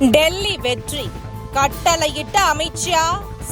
டெல்லி வெற்றி. கட்டளையிட்ட அமித்ஷா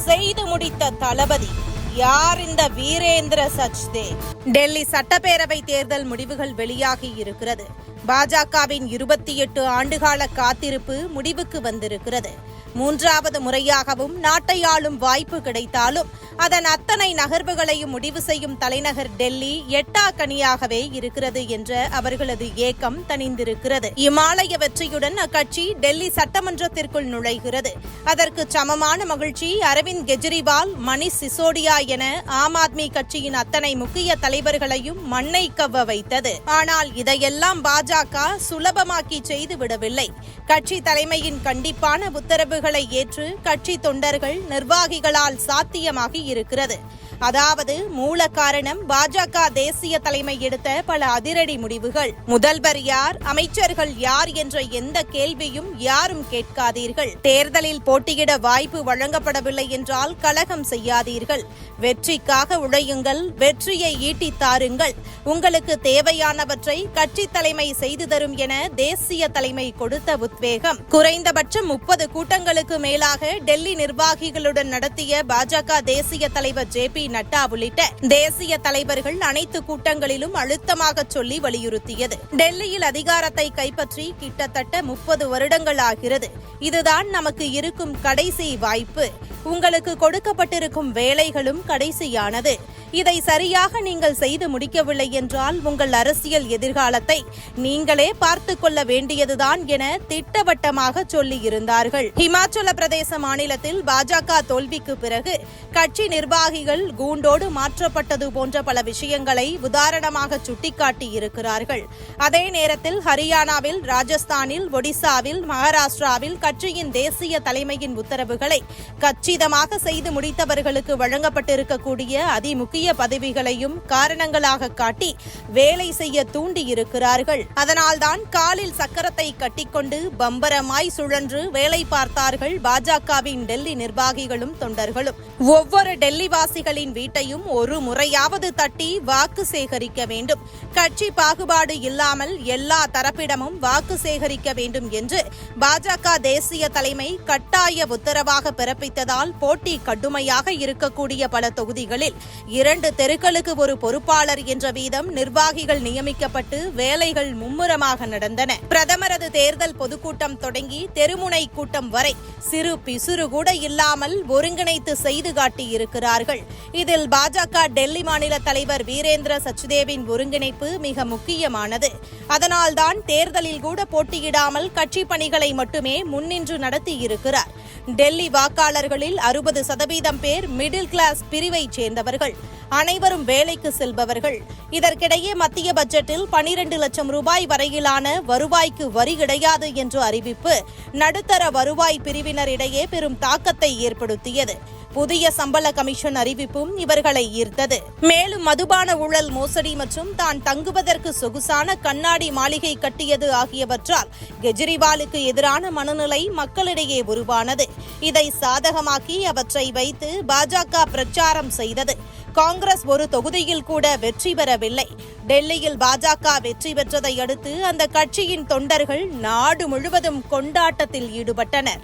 செய்து முடித்த தளபதி. யார் இந்த வீரேந்திர சச்தே? டெல்லி சட்டப்பேரவை தேர்தல் முடிவுகள் வெளியாகி இருக்கிறது. பாஜகவின் இருபத்தி எட்டு ஆண்டுகால காத்திருப்பு முடிவுக்கு வந்திருக்கிறது. மூன்றாவது முறையாகவும் நாட்டை ஆளும் வாய்ப்பு கிடைத்தாலும் அதன் அத்தனை நகர்வுகளையும் முடிவு செய்யும் தலைநகர் டெல்லி எட்டா கனியாகவே இருக்கிறது என்ற அவர்களது ஏக்கம் தணிந்திருக்கிறது. இமாலய வெற்றியுடன் அக்கட்சி டெல்லி சட்டமன்றத்திற்குள் நுழைகிறது. அதற்கு சமமான மகிழ்ச்சி அரவிந்த் கெஜ்ரிவால் மணிஷ் சிசோடியா என ஆம் ஆத்மி கட்சியின் அத்தனை முக்கிய தலைவர்களையும் மண்ணை கவ்வ வைத்தது. ஆனால் இதையெல்லாம் பாஜக சுலபமாக்கி செய்து விடவில்லை. கட்சி தலைமையின் கண்டிப்பான உத்தரவுகளை ஏற்று கட்சி தொண்டர்கள் நிர்வாகிகளால் சாத்தியமாகி இருக்கிறது. அதாவது மூல காரணம் பாஜக தேசிய தலைமை எடுத்த பல அதிரடி முடிவுகள். முதல்வர் யார் அமைச்சர்கள் யார் என்ற எந்த கேள்வியும் யாரும் கேட்காதீர்கள். தேர்தலில் போட்டியிட வாய்ப்பு வழங்கப்படவில்லை என்றால் கலகம் செய்யாதீர்கள். வெற்றிக்காக உழையுங்கள் வெற்றியை ஈட்டித் தாருங்கள். உங்களுக்கு தேவையானவற்றை கட்சி தலைமை செய்து தரும் என தேசிய தலைமை கொடுத்த உத்வேகம். குறைந்தபட்சம் முப்பது கூட்டங்களுக்கு மேலாக டெல்லி நிர்வாகிகளுடன் நடத்திய பாஜக தேசிய தலைவர் ஜே பி நட்டா உள்ளிட்ட தேசிய தலைவர்கள் அனைத்து கூட்டங்களிலும் அழுத்தமாக சொல்லி வலியுறுத்தியது. டெல்லியில் அதிகாரத்தை கைப்பற்றி கிட்டத்தட்ட முப்பது வருடங்கள் ஆகிறது. இதுதான் நமக்கு இருக்கும் கடைசி வாய்ப்பு. உங்களுக்கு கொடுக்கப்பட்டிருக்கும் வேலைகளும் கடைசியானது. இதை சரியாக நீங்கள் செய்து முடிக்கவில்லை என்றால் உங்கள் அரசியல் எதிர்காலத்தை நீங்களே பார்த்து கொள்ள வேண்டியதுதான் என திட்டவட்டமாக சொல்லியிருந்தார்கள் இமாச்சல பிரதேச மாநிலத்தில் பாஜக தோல்விக்கு பிறகு கட்சி நிர்வாகிகள் கூண்டோடு மாற்றப்பட்டது போன்ற பல விஷயங்களை உதாரணமாக சுட்டிக்காட்டி இருக்கிறார்கள். அதே நேரத்தில் ஹரியானாவில் ராஜஸ்தானில் ஒடிசாவில் மகாராஷ்டிராவில் கட்சியின் தேசிய தலைமையின் உத்தரவுகளை கச்சிதமாக செய்து முடித்தவர்களுக்கு வழங்கப்பட்டிருக்கக்கூடிய அதிமுக்கிய பதவிகளையும் காரணங்களாக காட்டி வேலை செய்ய தூண்டி இருக்கிறார்கள் அதனால்தான் காலில் சக்கரத்தை கட்டிக்கொண்டு பம்பரமாய் சுழன்று வேலை பார்த்தார்கள் பாஜகவின் டெல்லி நிர்வாகிகளும் தொண்டர்களும். ஒவ்வொரு டெல்லிவாசிகளின் வீட்டையும் ஒரு முறையாவது தட்டி வாக்கு சேகரிக்க வேண்டும். கட்சி பாகுபாடு இல்லாமல் எல்லா தரப்பிடமும் வாக்கு சேகரிக்க வேண்டும் என்று பாஜக தேசிய தலைமை கட்டாய உத்தரவாக பிறப்பித்ததால் போட்டி கடுமையாக இருக்கக்கூடிய பல தொகுதிகளில் இரண்டு தெருக்களுக்கு ஒரு பொறுப்பாளர் என்ற வீதம் நிர்வாகிகள் நியமிக்கப்பட்டு வேலைகள் மும்முரமாக நடந்தன. பிரதமரது தேர்தல் பொதுக்கூட்டம் தொடங்கி தெருமுனை கூட்டம் வரை சிறு பிசுறு கூட இல்லாமல் ஒருங்கிணைத்து செய்து காட்டியிருக்கிறார்கள். இதில் பாஜக டெல்லி மாநில தலைவர் வீரேந்திர சச்சுதேவின் ஒருங்கிணைப்பு மிக முக்கியமானது. அதனால்தான் தேர்தலில் கூட போட்டியிடாமல் கட்சி பணிகளை மட்டுமே முன்னின்று நடத்தியிருக்கிறார். டெல்லி வாக்காளர்களில் அறுபது சதவீதம் பேர் மிடில் கிளாஸ் பிரிவைச் சேர்ந்தவர்கள். அனைவரும் வேலைக்கு செல்பவர்கள். இதற்கிடையே மத்திய பட்ஜெட்டில் பனிரெண்டு லட்சம் ரூபாய் வரையிலான வருவாய்க்கு வரி கிடையாது என்ற அறிவிப்பு நடுத்தர வருவாய் பிரிவினரிடையே பெரும் தாக்கத்தை ஏற்படுத்தியது. புதிய சம்பள கமிஷன் அறிவிப்பும் இவர்களை ஈர்த்தது. மேலும் மதுபான ஊழல் மோசடி மற்றும் தான் தங்குவதற்கு சொகுசான கண்ணாடி மாளிகை கட்டியது ஆகியவற்றால் கெஜ்ரிவாலுக்கு எதிரான மனநிலை மக்களிடையே உருவானது. இதை சாதகமாக்கி அவற்றை வைத்து பாஜக பிரச்சாரம் செய்தது. காங்கிரஸ் ஒரு தொகுதியில் கூட வெற்றி பெறவில்லை. டெல்லியில் பாஜக வெற்றி பெற்றதை அடுத்து அந்த கட்சியின் தொண்டர்கள் நாடு முழுவதும் கொண்டாட்டத்தில் ஈடுபட்டனர்.